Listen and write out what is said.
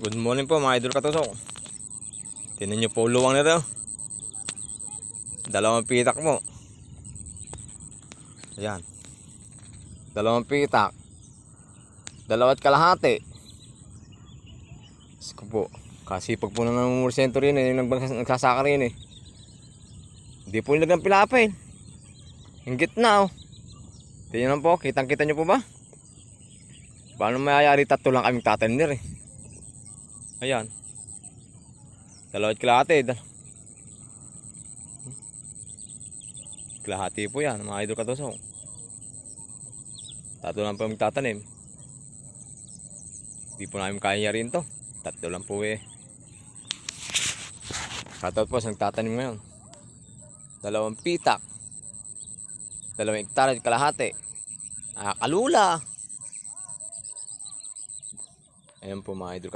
Good morning po mga idol katusok. Tinan nyo po luwang nito. Dalawang pitak mo. Ayan. Dalawang pitak. Dalawat kalahati. Diyos ko po. Kasipag po na ng mursento rin eh. Yung nagsasaka rin eh. Hindi po nilagang pilapin. Hinggit na oh. Tingnan po. Kitang kita nyo po ba? Paano mayayari tatlo lang kaming tatanim nir eh. Ayan. Dalawat kalahati. Kalahati po yan, mga idol katusok. Tatlo lang po yung tatanim. Hindi po namin kaya rin to. Tatlo lang po eh. Katot po, sa nagtatanim ngayon. Dalawang pitak. Dalawang hektarya at kalahati. Ah, kalula. Ayan po mga idol